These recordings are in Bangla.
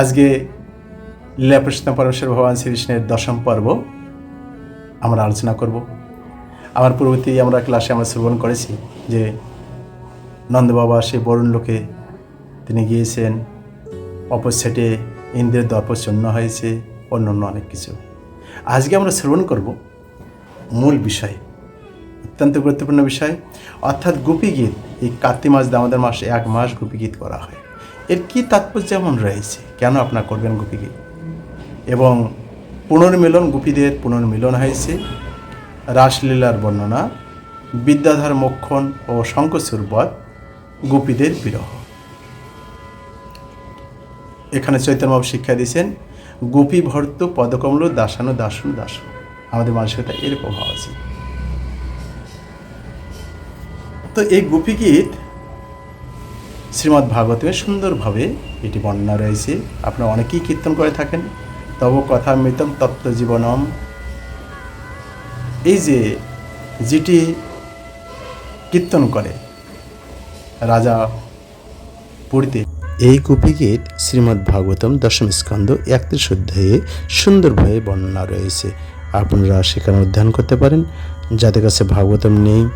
আজকে লীলাপ্রসন্ন পরমেশ্বর ভগবান শ্রীকৃষ্ণের দশম পর্ব আমরা আলোচনা করব। আমার পূর্ববর্তী আমরা ক্লাসে আমরা শ্রবণ করেছি যে নন্দ বাবা সে বরুণ লোকে তিনি গিয়েছেন অপোসাইটে ইন্দ্রের দর্প চূর্ণ হয়েছে, অন্য অন্য অনেক কিছু। আজকে আমরা শ্রবণ করব মূল বিষয়, অত্যন্ত গুরুত্বপূর্ণ বিষয়। অর্থাৎ গোপী গীত এই কার্তিক মাস, দামোদর মাসে, এক মাস গোপী গীত করা হয়। এর কী তাৎপর্য যেমন রয়েছে? কেন আপনার করবেন গোপী গীত এবং পুনর্মিলন, গোপীদের পুনর্মিলন হয়েছে। রাসলীলার বর্ণনা, বিদ্যাধর মক্ষণ ও শঙ্কসুরবত গোপীদের বিরহ। এখানে চৈতন্যবাবু শিক্ষা দিয়েছেন, গোপী ভর্ত পদকমল দাসানু দাসনু দাসন আমাদের মানসিকতা এরকম হওয়া উচিত তো এই গোপী গীত শ্রীমদ্ ভাগবতে সুন্দরভাবে এটি বর্ণনা রয়েছে। আপনারা অনেকেই কীর্তন করে থাকেন। তব কথা মৃতম তত্ত্ব জীবনম। এই যে যেটি কীর্তন করে রাজা পড়িতে, এই গোপীগীত শ্রীমদ্ ভাগবতম দশম স্কন্ধ একত্রিশ অধ্যায়ে সুন্দরভাবে বর্ণনা রয়েছে। আপনারা সেখানে অধ্যয়ন করতে পারেন। যাদের কাছে ভাগবতম নেই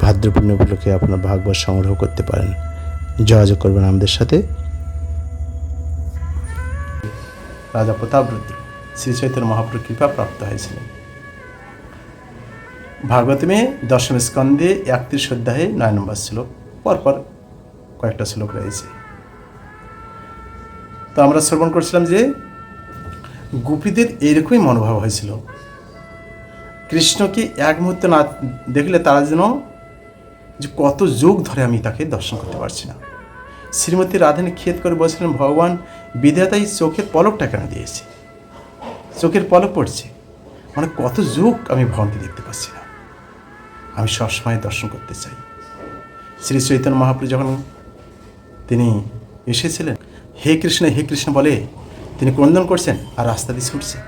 ভাদ্রপূর্ণ উপলক্ষে আপনার ভাগবত সংগ্রহ করতে পারেন। যোগাযোগ করবেন আমাদের সাথে। রাজা প্রতাপরুদ্র শ্রী চৈতন্য মহাপ্রভু কৃপা প্রাপ্ত হয়েছিলেন। ভাগবত ভাগবতমে দশম স্কন্ধে একত্রিশ অধ্যায়ে নয় নম্বর শ্লোক, পরপর কয়েকটা শ্লোক রয়েছে। তো আমরা শ্রবণ করছিলাম যে গোপীদের এইরকমই মনোভাব হয়েছিল। কৃষ্ণকে এক মুহূর্তে না দেখলে তারা যেন যে কত যুগ ধরে আমি তাকে দর্শন করতে পারছি না। শ্রীমতী রাধানী খেত করে বলছিলেন, ভগবান, বিধাতাই চোখের পলকটা কেন দিয়েছে? চোখের পলক পড়ছে। মানে কত যুগ আমি ভগবানকে দেখতে পাচ্ছি না। আমি সবসময় দর্শন করতে চাই। শ্রী চৈতন্য মহাপ্রভু যখন তিনি এসেছিলেন, হে কৃষ্ণ হে কৃষ্ণ বলে তিনি ক্রন্দন করছেন আর রাস্তা দিয়ে ছুটছেন।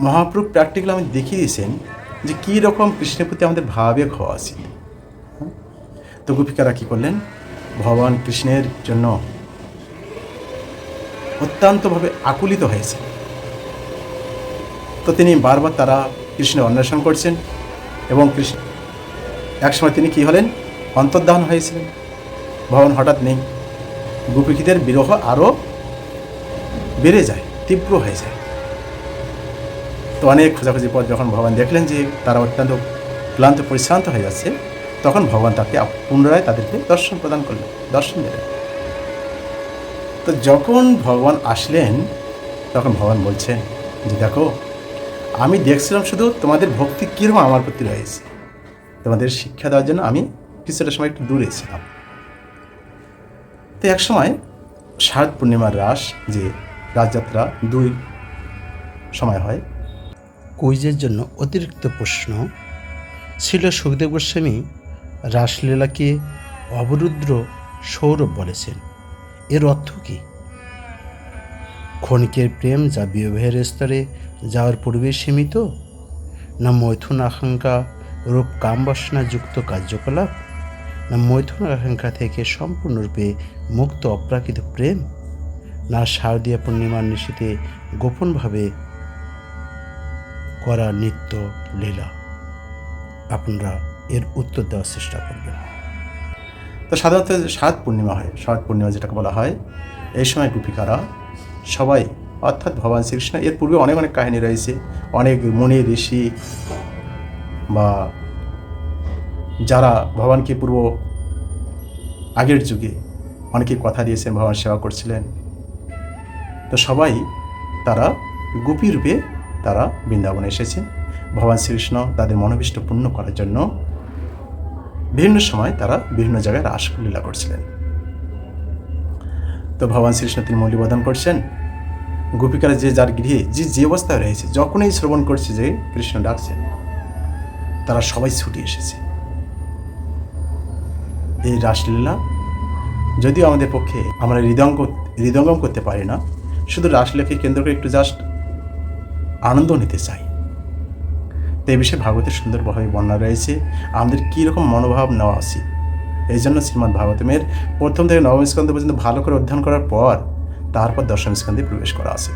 মহাপ্রভু প্র্যাকটিক্যাল আমি দেখিয়ে দিয়েছেন যে কী রকম কৃষ্ণের প্রতি আমাদের ভাবে হওয়া উচিত? তো গোপিকারা কী করলেন? ভগবান কৃষ্ণের জন্য অত্যন্তভাবে আকুলিত হয়েছে তো তিনি বারবার তারা কৃষ্ণের অন্বেষণ করছেন এবং কৃষ্ণ একসময় তিনি কি হলেন? অন্তর্ধান হয়েছিলেন। ভগবান হঠাৎ নেই। গোপিকীদের বিরহ আরও বেড়ে যায়, তীব্র হয়ে যায়। তো অনেক খোঁজাখুঁজির পর যখন ভগবান দেখলেন যে তারা অত্যন্ত ক্লান্ত, পরিশ্রান্ত হয়ে যাচ্ছে, তখন ভগবান তাকে পুনরায় তাদেরকে দর্শন প্রদান করলেন, দর্শন দিলেন। তো যখন ভগবান আসলেন, তখন ভগবান বলছেন যে, দেখো, আমি দেখছিলাম শুধু তোমাদের ভক্তি কীরকম আমার প্রতি রয়েছে। তোমাদের শিক্ষা দেওয়ার জন্য আমি কিছুটা সময় একটু দূরে ছিলাম। তো এক সময় শারদ পূর্ণিমার রাস যে রাজযাত্রা দুই সময় হয় কুইজের জন্য অতিরিক্ত প্রশ্ন ছিল সুখদেব গোস্বামী রাসলীলাকে অবরুদ্র সৌরভ বলেছেন। এর অর্থ কি? ক্ষণিকের প্রেম যা বিবাহের স্তরে যাওয়ার পূর্বে সীমিত, না মৈথুন আকাঙ্ক্ষা, রূপ কামবাসনা যুক্ত কার্যকলাপ, না মৈথুন আকাঙ্ক্ষা থেকে সম্পূর্ণরূপে মুক্ত অপ্রাকৃত প্রেম, না শারদীয় পূর্ণিমার নিশীতে গোপনভাবে করা নিত্য লীলা। আপনারা এর উত্তর দেওয়ার চেষ্টা করবেন। তো সাধারণত সাত পূর্ণিমা হয়। শরৎ পূর্ণিমা যেটাকে বলা হয়, এই সময় গোপিকারা সবাই, অর্থাৎ ভগবান শ্রীকৃষ্ণ, এর পূর্বে অনেক অনেক কাহিনী রয়েছে। অনেক মুনি, ঋষি বা যারা ভগবানকে পূর্ব আগের যুগে অনেকে কথা দিয়েছেন, ভগবান সেবা করছিলেন। তো সবাই তারা গোপী রূপে তারা বৃন্দাবনে এসেছেন। ভগবান শ্রীকৃষ্ণ তাদের মনোবিষ্ট পূর্ণ করার জন্য বিভিন্ন সময় তারা বিভিন্ন জায়গায় রাসলীলা করছিলেন। তো ভগবান শ্রীকৃষ্ণ তিনি মূল্যবোধন করছেন। গোপিকারা যে যার গৃহে যে যে অবস্থায় রয়েছে, যখনই শ্রবণ করছে যে কৃষ্ণ ডাকছেন, তারা সবাই ছুটি এসেছে। এই রাসলীলা যদিও আমাদের পক্ষে আমরা হৃদঙ্গ হৃদয়ঙ্গম করতে পারি না, শুধু রাসলীলাকে কেন্দ্র করে একটু জাস্ট আনন্দ নিতে চাই। তো বিষয়ে ভাগবতের সুন্দরভাবে বর্ণনা রয়েছে। আমাদের কীরকম মনোভাব নেওয়া উচিত? এই জন্য শ্রীমদ্ ভাগবতমের প্রথম থেকে নবম স্কন্ধ পর্যন্ত ভালো করে অধ্যয়ন করার পর তারপর দশম স্কন্ধে প্রবেশ করা আছে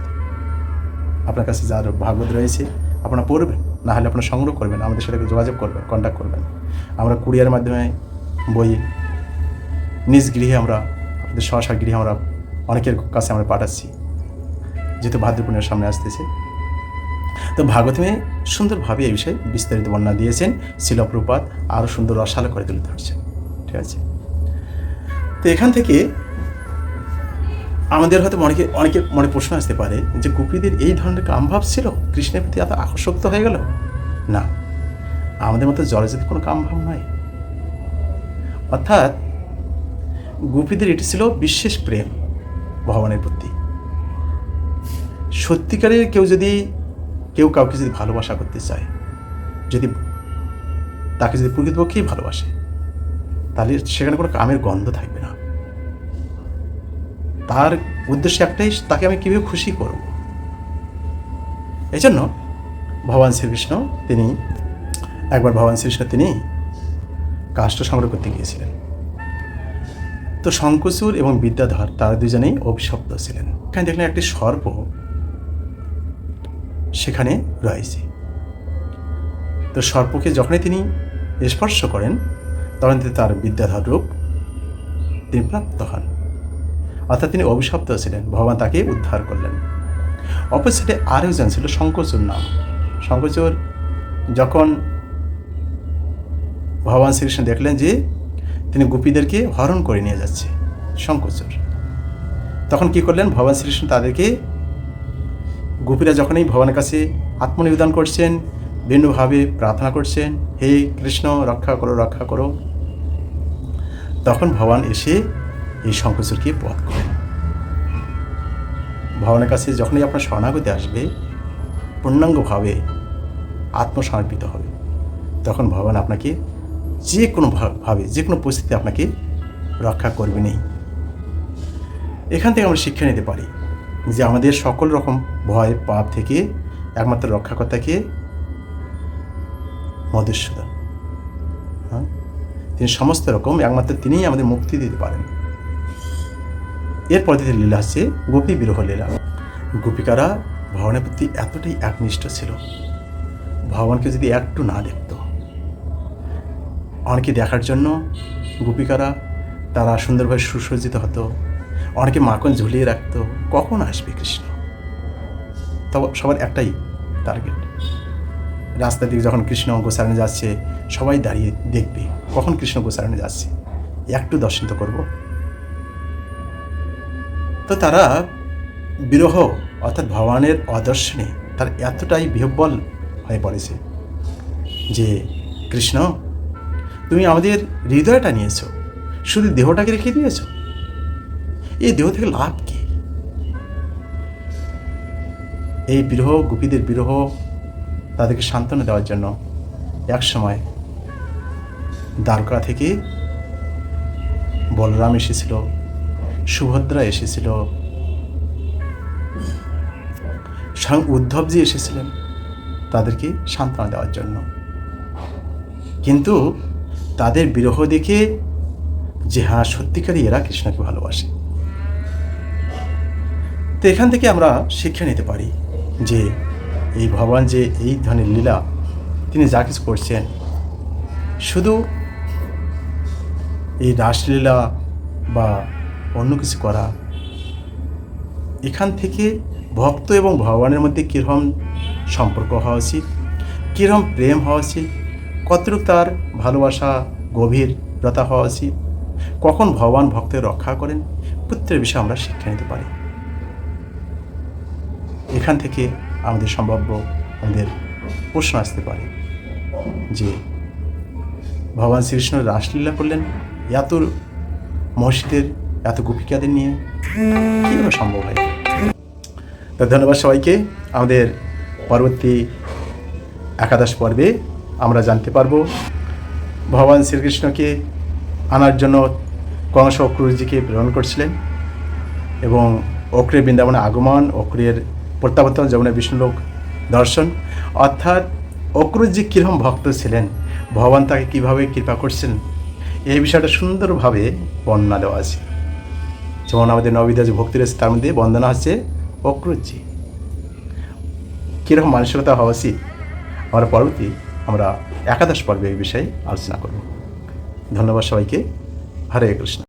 আপনার কাছে যার ভাগবত রয়েছে, আপনারা পড়বেন না হলে আপনারা সংগ্রহ করবেন, আমাদের সাথে যোগাযোগ করবেন কন্ট্যাক্ট করবেন। আমরা কুরিয়ার মাধ্যমে বই, নিজ গৃহে আমরা আপনাদের স্বশা গৃহে আমরা অনেকের কাছে আমরা পাঠাচ্ছি। যেহেতু ভাদ্রপূর্ণের সামনে আসতেছে তো ভাগবতমে সুন্দরভাবে এই বিষয়ে বিস্তারিত বর্ণনা দিয়েছেন। শিলপ্রপাত আরও সুন্দর রসালো করে তুলে ধরছেন। ঠিক আছে? তো এখান থেকে আমাদের হয়তো অনেকে অনেকের মনে প্রশ্ন আসতে পারে যে গোপীদের এই ধরনের কামভাব ছিল? কৃষ্ণের প্রতি এত আকর্ষক্ত হয়ে গেল? না। আমাদের মতো জলজাতি কোনো কামভাব নয়। অর্থাৎ গোপীদের এটি ছিল বিশেষ প্রেম ভগবানের প্রতি। সত্যিকারের কেউ যদি কেউ কাউকে যদি ভালোবাসা করতে চায়, যদি তাকে যদি প্রকৃতপক্ষেই ভালোবাসে, তাহলে সেখানে কোনো কামের গন্ধ থাকবে না। তার উদ্দেশ্য একটাই, তাকে আমি কীভাবে খুশি করব? এই জন্য ভগবান শ্রীকৃষ্ণ তিনি, একবার ভগবান শ্রীকৃষ্ণ তিনি কাষ্ট সংগ্রহ করতে গিয়েছিলেন। তো শঙ্কচুর এবং বিদ্যাধর তারা দুজনেই অভিশপ্ত ছিলেন। এখানে দেখলেন একটি সর্প সেখানে রয়েছে। তো সর্পকে যখনই তিনি স্পর্শ করেন, তখন তিনি তার বিদ্যাধর রূপ তিনি প্রাপ্ত হন। অর্থাৎ তিনি অভিশপ্ত ছিলেন, ভগবান তাকে উদ্ধার করলেন। অপোজিটে আরেকজন ছিল শঙ্কচুর নাম। শঙ্কচুর যখন ভগবান শ্রীকৃষ্ণ দেখলেন যে তিনি গোপীদেরকে হরণ করে নিয়ে যাচ্ছে শঙ্কচুর তখন কি করলেন? ভগবান শ্রীকৃষ্ণ তাদেরকে গোপীরা যখনই ভগবানের কাছে আত্মনিবেদন করছেন ভিন্নভাবে প্রার্থনা করছেন, হে কৃষ্ণ, রক্ষা করো রক্ষা করো, তখন ভগবান এসে এই শঙ্কচুরকে পথ করেন। ভগবানের কাছে যখনই আপনার শরণাগতি আসবে, পূর্ণাঙ্গভাবে আত্মসমর্পিত হবে। তখন ভগবান আপনাকে যে কোনো ভাবে, যে কোনো পরিস্থিতি আপনাকে রক্ষা করবে নেই। এখান থেকে আমরা শিক্ষা নিতে পারি। যে আমাদের সকল রকম ভয়, পাপ থেকে একমাত্র রক্ষাকর্তাকে মধুসূদন। হ্যাঁ? তিনি সমস্ত রকম, একমাত্র তিনিই আমাদের মুক্তি দিতে পারেন। এরপর পরবর্তী লীলা হচ্ছে গোপী বিরহ লীলা। গোপিকারা ভগবানের প্রতি এতটাই একনিষ্ঠ ছিল। ভগবানকে যদি একটু না দেখত অনেকে দেখার জন্য গোপিকারা তারা সুন্দরভাবে সুসজ্জিত হতো। অনেকে মাখন ঝুলিয়ে রাখতো। কখন আসবে কৃষ্ণ? তবে সবার একটাই টার্গেট রাস্তা দিকে যখন কৃষ্ণ গোসারণে যাচ্ছে, সবাই দাঁড়িয়ে দেখবে, কখন কৃষ্ণ গোসারণে যাচ্ছে। একটু দর্শন তো করব। তো তারা বিরহ অর্থাৎ ভগবানের অদর্শনে তার এতটাই বিহব্বল হয়ে পড়েছে যে, কৃষ্ণ, তুমি আমাদের হৃদয়টা নিয়েছো। শুধু দেহটাকে রেখে দিয়েছ? এই দেহ থেকে লাভ কি? এই বিরহ, গোপীদের বিরহ তাদেরকে সান্ত্বনা দেওয়ার জন্য এক সময় দ্বারকা থেকে বলরাম এসেছিল, সুভদ্রা এসেছিল, স্বয়ং উদ্ধবজি এসেছিলেন তাদেরকে সান্ত্বনা দেওয়ার জন্য। কিন্তু তাদের বিরহ দেখে যে হ্যাঁ সত্যিকারই এরা কৃষ্ণকে ভালোবাসে। তো এখান থেকে আমরা শিক্ষা নিতে পারি যে এই ভগবান যে এই ধরনের লীলা তিনি যা কিছু করছেন, শুধু এই রাসলীলা বা অন্য কিছু করা, এখান থেকে ভক্ত এবং ভগবানের মধ্যে কীরকম সম্পর্ক হওয়া উচিত, কীরকম প্রেম হওয়া উচিত, কতটুকু তার ভালোবাসা গভীরতা হওয়া উচিত, কখন ভগবান ভক্তের রক্ষা করেন প্রত্যেক বিষয়ে আমরা শিক্ষা নিতে পারি। এখান থেকে আমাদের সম্ভাব্য আমাদের প্রশ্ন আসতে পারে যে ভগবান শ্রীকৃষ্ণ রাসলীলা করলেন এত মসজিদের এত গোপিকাদের নিয়ে কীভাবে সম্ভব হয়? তো ধন্যবাদ সবাইকে। আমাদের পরবর্তী একাদশ পর্বে আমরা জানতে পারব ভগবান শ্রীকৃষ্ণকে আনার জন্য কংস অক্রুরজিকে প্রেরণ করছিলেন এবং অক্রের বৃন্দাবনে আগমন অক্রের প্রত্যাবর্তন যমুনা বিষ্ণুলোক দর্শন। অর্থাৎ অক্রুরজি কীরকম ভক্ত ছিলেন, ভগবান তাকে কীভাবে কৃপা করছেন, এই বিষয়টা সুন্দরভাবে বর্ণনা দেওয়া আছে। যেমন আমাদের নববিদ্যা যে ভক্তি রয়েছে তার মধ্যে বন্দনা হচ্ছে অক্রুচি কীরকম মানসিকতা হওয়া উচিত, আমরা পরবর্তী আমরা একাদশ পর্বে এই বিষয়ে আলোচনা করব। ধন্যবাদ সবাইকে। হরে কৃষ্ণ।